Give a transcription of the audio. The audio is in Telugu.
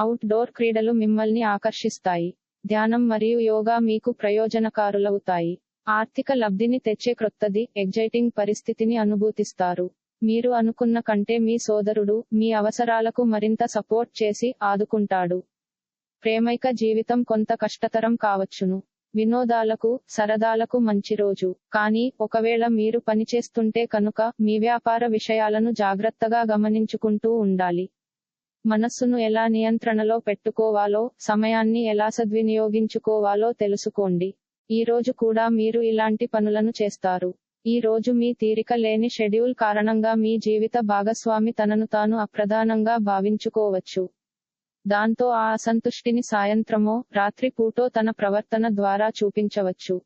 అవుట్డోర్ క్రీడలు మిమ్మల్ని ఆకర్షిస్తాయి. ధ్యానం మరియు యోగా మీకు ప్రయోజనకారులవుతాయి. ఆర్థిక లబ్ధిని తెచ్చే క్రొత్తది ఎగ్జైటింగ్ పరిస్థితిని అనుభూతిస్తారు. మీరు అనుకున్న కంటే మీ సోదరుడు మీ అవసరాలకు మరింత సపోర్ట్ చేసి ఆదుకుంటాడు. ప్రేమైక జీవితం కొంత కష్టతరం కావచ్చును. వినోదాలకు సరదాలకు మంచి రోజు. కానీ ఒకవేళ మీరు పనిచేస్తుంటే కనుక మీ వ్యాపార విషయాలను జాగ్రత్తగా గమనించుకుంటూ ఉండాలి. మనస్సును ఎలా నియంత్రణలో పెట్టుకోవాలో సమయాన్ని ఎలా సద్వినియోగించుకోవాలో తెలుసుకోండి. ఈ రోజు కూడా మీరు ఇలాంటి పనులను చేస్తారు. ఈ రోజు మీ తీరిక లేని షెడ్యూల్ కారణంగా మీ జీవిత భాగస్వామి తనను తాను అప్రధానంగా భావించుకోవచ్చు. దాంతో ఆ అసంతుష్టిని సాయంత్రమో రాత్రి పూటో తన ప్రవర్తన ద్వారా చూపించవచ్చు.